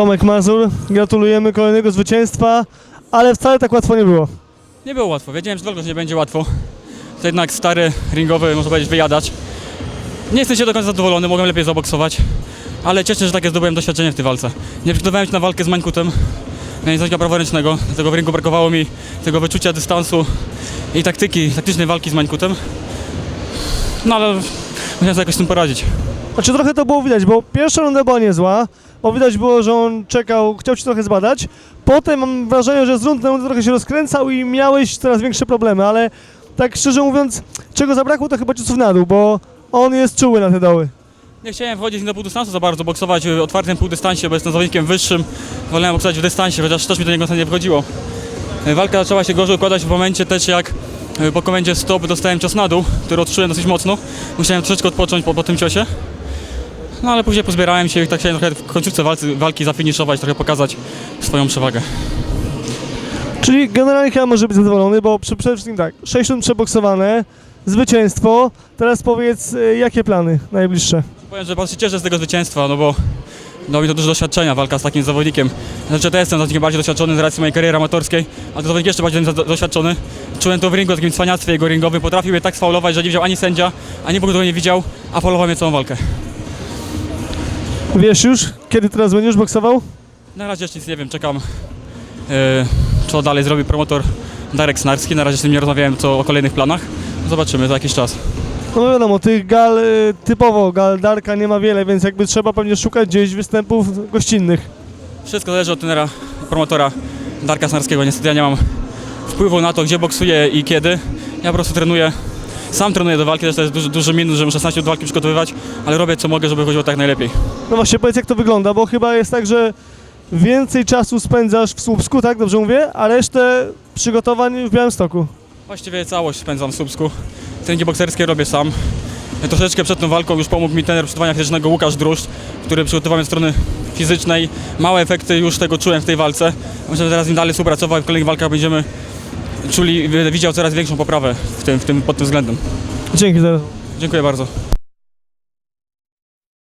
Tomek Mazur, gratulujemy kolejnego zwycięstwa, ale wcale tak łatwo nie było. Nie było łatwo. Wiedziałem, że walka nie będzie łatwo. To jednak stary, ringowy, można powiedzieć, wyjadacz. Nie jestem się do końca zadowolony, mogłem lepiej zaboksować, ale cieszę się, że takie zdobyłem doświadczenie w tej walce. Nie przygotowałem się na walkę z Mańkutem, nie znam praworęcznego, dlatego w ringu brakowało mi tego wyczucia dystansu i taktyki, taktycznej walki z Mańkutem. No ale musiałem sobie jakoś z tym poradzić. Znaczy trochę to było widać, bo pierwsza runda była niezła, bo widać było, że on czekał, chciał ci trochę zbadać. Potem mam wrażenie, że z rundy trochę się rozkręcał i miałeś coraz większe problemy, ale tak szczerze mówiąc, czego zabrakło to chyba ciosów na dół, bo on jest czuły na te doły. Nie chciałem wchodzić na półdystansu za bardzo, boksować w otwartym półdystansie, bo jestem zawodnikiem wyższym. Wolałem boksować w dystansie, chociaż też mi niego nie wchodziło. Walka zaczęła się gorzej układać w momencie też jak e, po komendzie stop dostałem cios na dół, który odczułem dosyć mocno. Musiałem troszeczkę odpocząć po, po tym ciosie. No ale później pozbierałem się i tak chciałem trochę w końcówce walki, walki zafiniszować, trochę pokazać swoją przewagę. Czyli generalnie chyba może być zadowolony, bo przy, przede wszystkim tak, 6 rund przeboksowane, zwycięstwo. Teraz powiedz, y, jakie plany najbliższe? Powiem, że bardzo się cieszę z tego zwycięstwa, no bo dało mi to dużo doświadczenia, walka z takim zawodnikiem. Znaczy to jestem zawodnikiem bardziej doświadczony z racji mojej kariery amatorskiej, ale to zawodnik jeszcze bardziej do- doświadczony. Czułem to w ringu, takim cwaniactwie jego ringowym. Potrafił mnie tak sfaulować, że nie widział ani sędzia, ani Bóg tego nie widział, a faulował mnie całą walkę. Wiesz już, kiedy teraz będziesz boksował? Na razie jeszcze nic nie wiem, czekam yy, co dalej zrobi promotor Darek Snarski. Na razie z nim nie rozmawiałem co o kolejnych planach. Zobaczymy za jakiś czas. No wiadomo, tych gal y, typowo, gal Darka nie ma wiele, więc jakby trzeba pewnie szukać gdzieś występów gościnnych. Wszystko zależy od trenera, promotora Darka Snarskiego. Niestety ja nie mam wpływu na to, gdzie boksuję i kiedy. Ja po prostu trenuję, sam trenuję do walki, też to jest duży, duży minus, że muszę 16 do walki przygotowywać, ale robię co mogę, żeby chodziło tak najlepiej. No właśnie, powiedz jak to wygląda, bo chyba jest tak, że więcej czasu spędzasz w Słupsku, tak? Dobrze mówię? A resztę przygotowań w Białymstoku. Właściwie całość spędzam w Słupsku. Treningi bokserskie robię sam. Troszeczkę przed tą walką już pomógł mi trener przygotowania fizycznego Łukasz Druszcz, który przygotował mnie strony fizycznej. Małe efekty już tego czułem w tej walce. Myślę, że teraz z nim dalej współpracował i w kolejnych walkach będziemy czuli, widział coraz większą poprawę w tym, w tym, pod tym względem. Dzięki za Dziękuję bardzo.